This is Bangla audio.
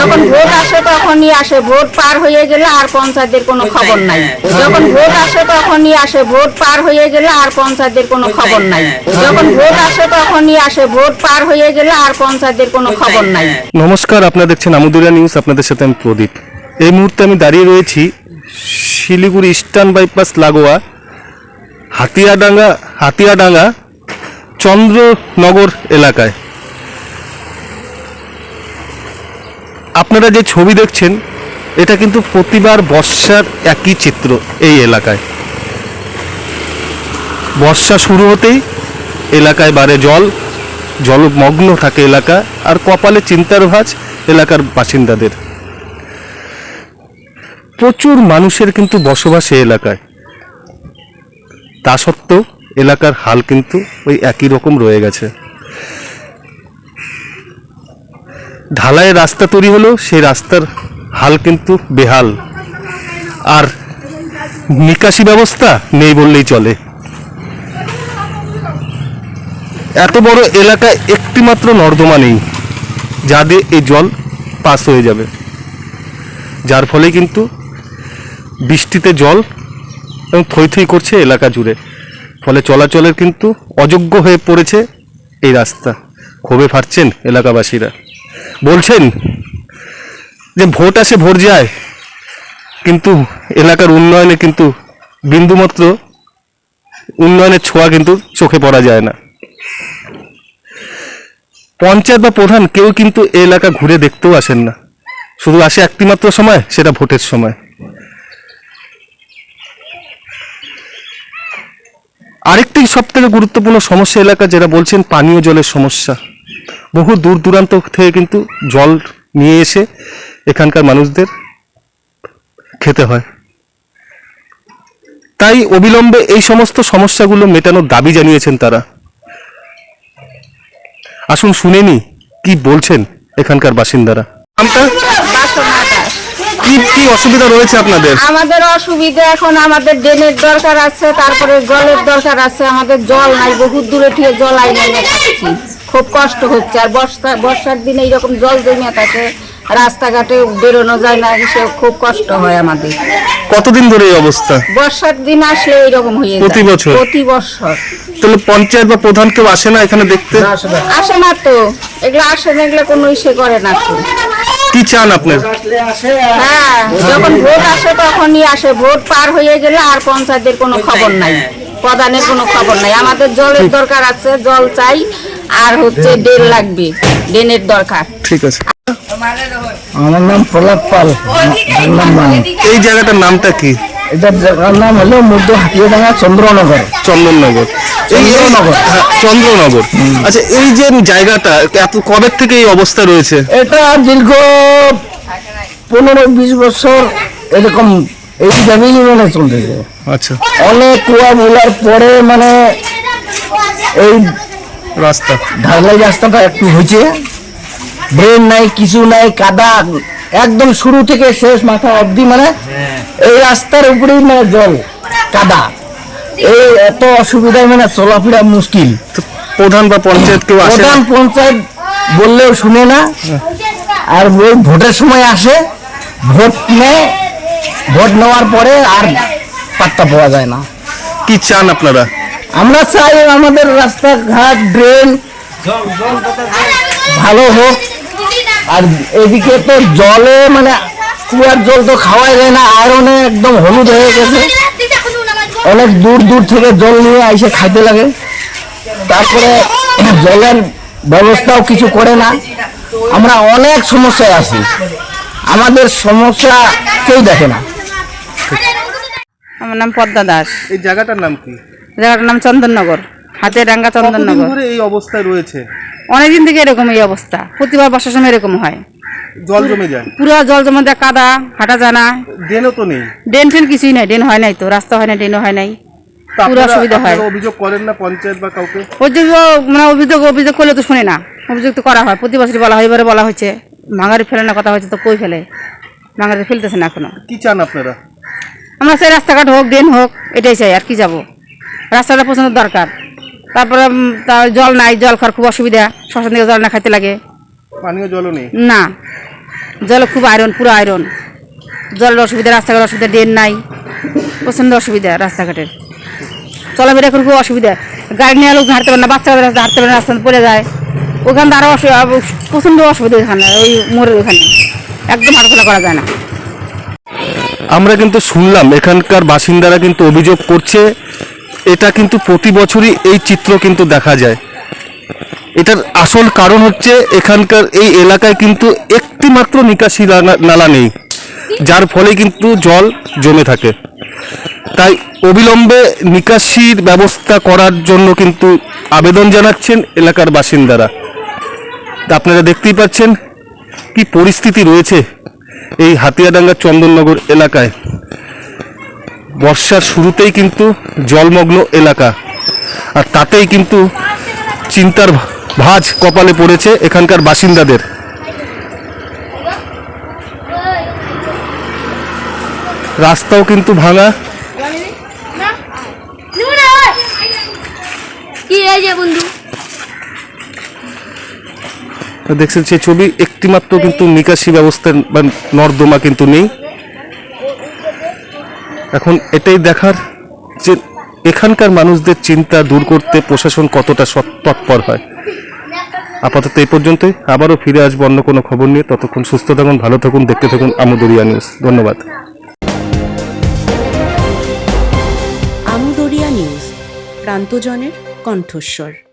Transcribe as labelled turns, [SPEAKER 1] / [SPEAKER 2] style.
[SPEAKER 1] যখন ভোট আসে তখনই আসে ভোট পার হয়ে গেলে আর পঞ্চায়েতের কোনো খবর নাই যখন ভোট আসে তখনই আসে ভোট পার হয়ে গেলে আর পঞ্চায়েতের কোনো খবর নাই যখন ভোট আসে তখনই আসে ভোট পার হয়ে গেলে আর পঞ্চায়েতের কোনো খবর নাই
[SPEAKER 2] নমস্কার আপনারা দেখছেন আমুদুরিয়া নিউজ আপনাদের সাথে আমি প্রদীপ। এই মুহূর্তে আমি দাঁড়িয়ে রয়েছি শিলিগুড়ি ইস্টার্ন বাইপাস লাগোয়া হাতিয়াডাঙ্গা হাতিয়াডাঙ্গা চন্দ্রনগর এলাকায়। আপনারা যে ছবি দেখছেন, এটা কিন্তু প্রতিবার বর্ষার একই চিত্র এই এলাকায়। বর্ষা শুরু হতেই এলাকায় বাড়ে জল, জলমগ্ন থাকে এলাকা, আর কপালে চিন্তার ভাঁজ এলাকার বাসিন্দাদের। প্রচুর মানুষের কিন্তু বসবাস এই এলাকায়। তা সত্ত্বেও এলাকার হাল কিন্তু ওই একই রকম রয়ে গেছে। ঢালাইয়ের রাস্তা তৈরি হলেও সেই রাস্তার হাল কিন্তু বেহাল। আর নিকাশি ব্যবস্থা নেই বললেই চলে। এত বড় এলাকায় একটিমাত্র নর্দমা নেই, যা দিয়ে এই জল পাস হয়ে যাবে। যার ফলে কিন্তু বৃষ্টিতে জল এবং থই থই করছে এলাকা জুড়ে। ফলে চলাচলের কিন্তু অযোগ্য হয়ে পড়েছে এই রাস্তা। ক্ষোভে ফাটছেন এলাকাবাসীরা। বলছেন যে ভোট আসে, ভোট যায়, কিন্তু এলাকার উন্নয়নে কিন্তু বিন্দুমাত্র উন্নয়নের ছোঁয়া কিন্তু চোখে পড়া যায় না। পঞ্চায়েত বা প্রধান কেউ কিন্তু এই এলাকা ঘুরে দেখতেও আসেন না। শুধু আসে একটিমাত্র সময়, সেটা ভোটের সময়। আরেকটি সব থেকে গুরুত্বপূর্ণ সমস্যা এলাকা, যেটা বলছেন পানীয় জলের সমস্যা। বহু দূর দূরান্ত থেকে কিন্তু জল নিয়ে এসে এখানকার মানুষদের খেতে হয়। তাই অবিলম্বে এই সমস্ত সমস্যাগুলো মেটানোর দাবি জানিয়েছেন তারা। আসুন শুনেনি কি বলছেন এখানকার বাসিন্দারা। কি কি অসুবিধা রয়েছে আপনাদের?
[SPEAKER 1] আমাদের অসুবিধা এখন আমাদের ড্রেনের দরকার আছে, তারপরে জলের দরকার আছে, আমাদের জল নাই বহুত দূরে ঠিয়ে জল আইনে খুব কষ্ট হচ্ছে। আর বর্ষা বর্ষার দিনে এইরকম জল জমে থাকে রাস্তাঘাটে বেরোনো যায় না সে খুব কষ্ট হয় আমাদের।
[SPEAKER 2] কতদিন ধরে এই অবস্থা?
[SPEAKER 1] বর্ষার দিন আসলে এইরকম হয়ে যায়।
[SPEAKER 2] প্রতি বছর?
[SPEAKER 1] প্রতি বছর।
[SPEAKER 2] তাহলে পঞ্চায়েত বা প্রধান কেউ আসে না এখানে দেখতে?
[SPEAKER 1] আসে না। তো। এগুলো আসে না এগুলো কোনো ইসে করে না তো
[SPEAKER 2] কি চান আপনার?
[SPEAKER 1] হ্যাঁ যখন ভোট আসে তখনই আসে। ভোট পার হয়ে গেলে আর পঞ্চায়েতের কোনো খবর নাই। প্রধানের কোনো খবর নাই। আমাদের জলের দরকার আছে জল চাই আর হচ্ছে ড্রেন লাগবে ড্রেনের দরকার।
[SPEAKER 2] ঠিক আছে।
[SPEAKER 3] আমার নাম প্রহ্লাদ পাল।
[SPEAKER 2] এই জায়গাটার নামটা কি?
[SPEAKER 3] এটার জায়গার নাম হলো মধ্য হাতিয়াডাঙ্গা চন্দ্রনগর।
[SPEAKER 2] চন্দননগর এই এই-
[SPEAKER 3] চন্দ্রনগর।
[SPEAKER 2] হ্যাঁ, চন্দ্রনগর। আচ্ছা এই যে জায়গাটা এত কবে থেকে এই অবস্থা রয়েছে?
[SPEAKER 3] এটা দীর্ঘ পনেরো বিশ বছর এরকম এইভাবেই মানে চলতেছে।
[SPEAKER 2] আচ্ছা।
[SPEAKER 3] অনেক কুয়া মোলার পরে মানে এই
[SPEAKER 2] রাস্তা।
[SPEAKER 3] ঢালাই রাস্তাটা একটু হয়েছে। ড্রেন নাই কিছু নাই কাদা একদম শুরু থেকে শেষ মাথা অবধি মানে এই রাস্তার উপরেই মানে জল কাদা। এই এত অসুবিধায় মানে চলাফেরা মুশকিল।
[SPEAKER 2] প্রধান বা পঞ্চায়েত কেউ আসে
[SPEAKER 3] প্রধান পঞ্চায়েত বললেও শুনে না। আর ওই ভোটের সময় আসে ভোট নেয় ভোট নেওয়ার পরে আর পাত্তা পাওয়া যায় না।
[SPEAKER 2] কি চান আপনারা?
[SPEAKER 3] আমরা চাই আমাদের রাস্তাঘাট ড্রেন ভালো হোক। আর এদিকে তো জলে মানে কুয়ার জল তো খাওয়া যায় না আয়রনে একদম হলুদ হয়ে গেছে। অনেক দূর দূর থেকে জল নিয়ে এসে খাইতে লাগে। তারপরে জলের ব্যবস্থাও কিছু করে না। আমরা অনেক সমস্যায় আছি। আমাদের সমস্যা কেউ দেখে না।
[SPEAKER 4] আমার নাম পদ্মা দাস।
[SPEAKER 2] এই জায়গাটার নাম কি?
[SPEAKER 4] জায়গাটার নাম চন্দননগর হাতে ডাঙ্গা চন্দননগর
[SPEAKER 2] ধরে এই অবস্থায় রয়েছে?
[SPEAKER 4] অনেকদিন থেকে এরকম এই অবস্থা। প্রতিবার বর্ষার সময় এরকম হয়।
[SPEAKER 2] জল জমে যায়?
[SPEAKER 4] পুরো জল জমা যায় কাদা হাঁটা জানা।
[SPEAKER 2] ড্রেনও তো নেই?
[SPEAKER 4] ড্রেন ফেন কিছুই নাই ড্রেন হয় নাই তো রাস্তা হয় না ড্রেনও হয় নাই। পুরো অসুবিধা হয়।
[SPEAKER 2] অভিযোগ করেন না পঞ্চায়েত বা কাউকে?
[SPEAKER 4] অভিযোগ মানে অভিযোগ অভিযোগ করলে তো শুনে না। অভিযোগ তো করা হয় প্রতি বছরই বলা হয় এবারে বলা হয়েছে। ভাঙারি ফেলানোর কথা হয়েছে তো কই ফেলে? ভাঙারি ফেলতেছে না এখনও।
[SPEAKER 2] কি চান আপনারা?
[SPEAKER 4] আমরা চাই রাস্তাঘাট হোক ড্রেন হোক এটাই চাই আর কি যাব? রাস্তাটা পছন্দ দরকার। তারপরে তার জল নাই জল খাওয়ার খুব অসুবিধা শ্মশান থেকে জল না খাইতে লাগে।
[SPEAKER 2] পানীয় জলও নেই?
[SPEAKER 4] না। জল খুব আয়রন পুরো আয়রন জলের অসুবিধা রাস্তাঘাটের অসুবিধা ড্রেন নাই। প্রচণ্ড অসুবিধা রাস্তাঘাটের। চলাফেরা এখন খুব অসুবিধা। গাড়ি নিয়ে লোক হাঁটতে পারে না রাস্তা হাঁটতে পারে না রাস্তা পড়ে যায়। ওখান থেকে আরও অসুবিধা প্রচণ্ড অসুবিধা ওখানে ওই মোড়ের ওখানে। একদম হাঁটাচলা করা যায় না।
[SPEAKER 2] আমরা কিন্তু শুনলাম, এখানকার বাসিন্দারা কিন্তু অভিযোগ করছে, এটা কিন্তু প্রতি বছরই এই চিত্র কিন্তু দেখা যায়। এটার আসল কারণ হচ্ছে এখানকার এই এলাকায় কিন্তু একটিমাত্র নিকাশি নালা- নেই, যার ফলে কিন্তু জল জমে থাকে। তাই অবিলম্বে নিকাশির ব্যবস্থা করার জন্য কিন্তু আবেদন জানাচ্ছেন এলাকার বাসিন্দারা। তা আপনারা দেখতেই পাচ্ছেন কি পরিস্থিতি রয়েছে। এই হাতিয়াডাঙ্গা চন্দননগর এলাকায়। বর্ষার শুরুতেই কিন্তু জলমগ্ন এলাকা। আর তাতেই কিন্তু চিন্তার ভাঁজ কপালে পড়েছে এখানকার বাসিন্দাদের। রাস্তাও কিন্তু ভাঙা।
[SPEAKER 5] কি বন্ধু?
[SPEAKER 2] দেখছেন সেই ছবি, একটিমাত্র কিন্তু নিকাশি ব্যবস্থা বা নর্দমা কিন্তু নেই। এখন এটাই দেখার যে এখানকার মানুষদের চিন্তা দূর করতে প্রশাসন কতটা তৎপর হয়। আপাতত এই পর্যন্তই। আবারও ফিরে আসব অন্য কোনো খবর নিয়ে। ততক্ষণ সুস্থ থাকুন, ভালো থাকুন, দেখতে থাকুন আমদরিয়া নিউজ। ধন্যবাদ।
[SPEAKER 6] আমদরিয়া নিউজ, প্রান্তজনের কণ্ঠস্বর।